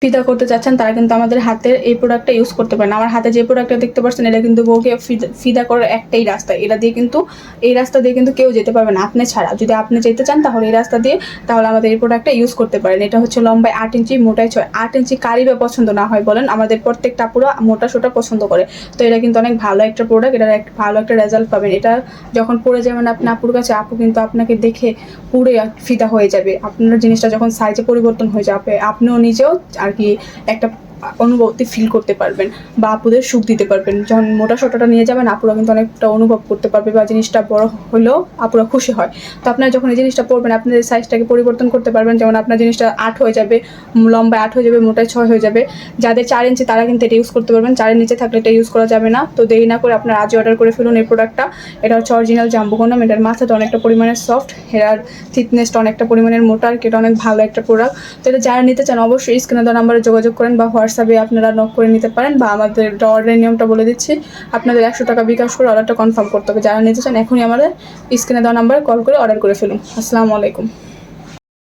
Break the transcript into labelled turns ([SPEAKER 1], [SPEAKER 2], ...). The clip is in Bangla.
[SPEAKER 1] ফিদা করতে চাচ্ছেন, তারা কিন্তু আমাদের হাতের এই প্রোডাক্টটা ইউজ করতে পারেন আমার হাতে যে প্রোডাক্টটা দেখতে পাচ্ছেন, এটা কিন্তু বউকে ফিদা- করার একটাই রাস্তা। এটা দিয়ে কিন্তু, এই রাস্তা দিয়ে কিন্তু কেউ যেতে পারবে না, আপনি ছাড়া। যদি আপনি যেতে চান, তাহলে এই রাস্তা দিয়ে তাহলে আমাদের এই প্রোডাক্টটা ইউজ করতে পারেন। এটা হচ্ছে লম্বায় আট ইঞ্চি মোটায় ছয়, আট ইঞ্চি কারি বা পছন্দ না হয় বলেন, আমাদের প্রত্যেকটা পুরো মোটা, সোটা পছন্দ করে। তো এটা কিন্তু অনেক ভালো একটা প্রোডাক্ট এটার এক, ভালো একটা রেজাল্ট পাবেন। এটা যখন পরে যাবেন আপনি আপুর কাছে, আপু কিন্তু আপনাকে দেখে পুরো ফিদা হয়ে যাবে। আপনার জিনিসটা যখন সাইজে পরিবর্তন হয়ে যাবে, আপনিও নিজেও আর কি একটা অনুভূতি ফিল করতে পারবেন বা আপুদের সুখ দিতে পারবেন। যখন মোটা সোটাটা নিয়ে যাবেন আপুরা কিন্তু অনেকটা অনুভব করতে পারবে বা জিনিসটা বড় হলেও আপুরা খুশি হয়। তো আপনারা যখন এই জিনিসটা পরবেন আপনাদের সাইজটাকে পরিবর্তন করতে পারবেন। যেমন আপনার জিনিসটা আট হয়ে যাবে উম, লম্বায় আট হয়ে যাবে মোটায় ছয় হয়ে যাবে। যাদের চার ইঞ্চি তারা কিন্তু এটা ইউজ করতে পারবেন। চারের নিচে থাকলে এটা ইউজ করা যাবে না। তো দেরি না করে আপনারা আজই অর্ডার করে ফেলুন এই প্রোডাক্টটা এটা হচ্ছে অরিজিনাল জাম্বুকোনাম। এটার মাথাটা অনেকটা পরিমাণে সফট হেয়ার থিকনেসটা অনেকটা পরিমাণের মোটা আর এটা অনেক ভালো একটা প্রোডাক্ট তো এটা যারা নিতে চান অবশ্যই স্ক্রিনে দেওয়া নাম্বারে যোগাযোগ করেন বা হোয়াটসঅ্যাপে আপনারা নক করে নিতে পারেন বা আমাদের অর্ডারের নিয়মটা বলে দিচ্ছি। আপনাদের একশো টাকা বিকাশ করে অর্ডারটা কনফার্ম করতে হবে। যারা নিতে চান, এখনই আমাদের স্ক্রিনে দেওয়া নাম্বারে কল করে অর্ডার করে ফেলুন। আসসালামু আলাইকুম।